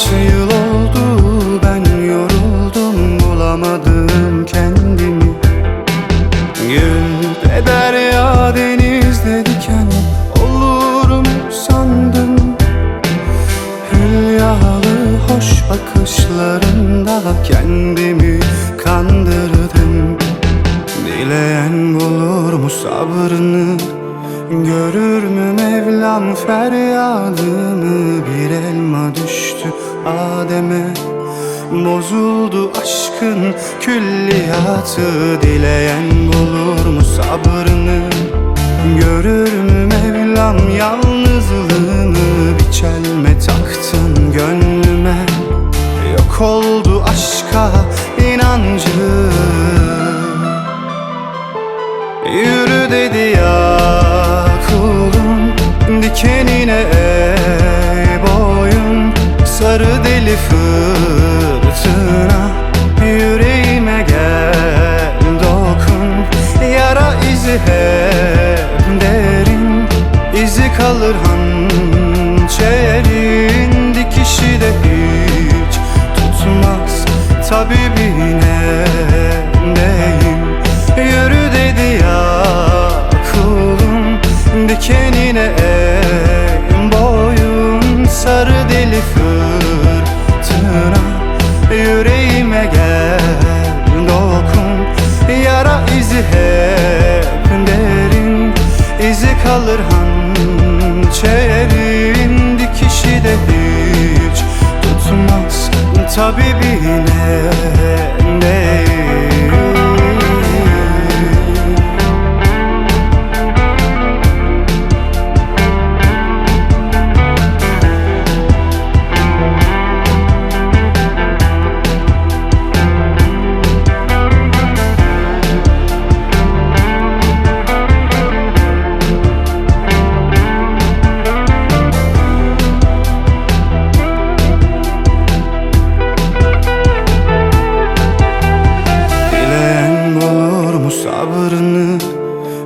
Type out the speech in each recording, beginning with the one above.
Kaç yıl oldu ben yoruldum bulamadım kendimi. Gül de derya denizde diken olurum sandım. Hülyalı hoş bakışlarında kendimi kandırdım. Dileyen bulur mu sabrını? Görür mü Mevlam feryadımı bir elma düştü Adem'e Bozuldu aşkın külliyatı. Dileyen bulur mu sabrını? Görür mü Mevlam yalnızlığını? Bir çelme taktın gönlüme. Yok oldu aşka inancı. Yürü dedi ya kulum Dikenine. ey kalır hançerin Dikişi de hiç tutmaz. Tabibine deyim Yürü dedi ya kulum Dikenine eğim boyun. Sarı deli fırtına Yüreğime gel dokun. Yara izi hep derin izi kalır hançerin Dikişi de hiç tutmaz. Tabibine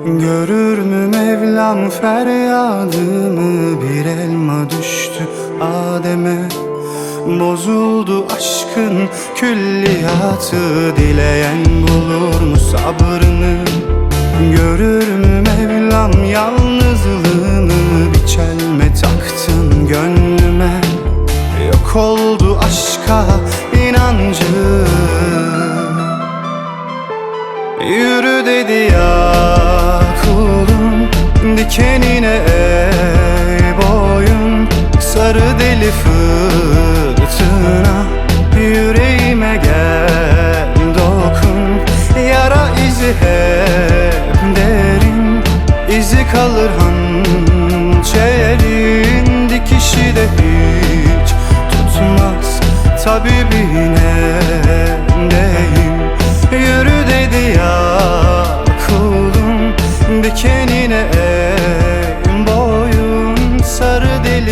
Görür mü Mevlam feryadımı? Bir elma düştü Adem'e. Bozuldu aşkın külliyatı. Dileyen bulur mu sabrını? Görür mü Mevlam yalnızlığını? Bir çelme taktın gönlüme. Yok oldu aşka inancı. Yürü dedi ya Dikenine ey boyun Sarı deli fırtına Yüreğime gel dokun. Yara izi hep derin izi kalır hançerin. Dikişi de hiç tutmaz Tabibine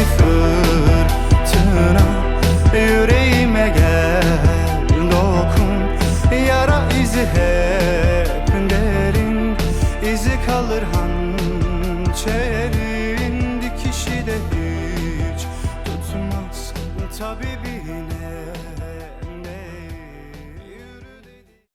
Fırtına Yüreğime gel dokun. Yara izi hep derin izi kalır hançerin. Dikişi de hiç tutmaz Tabibine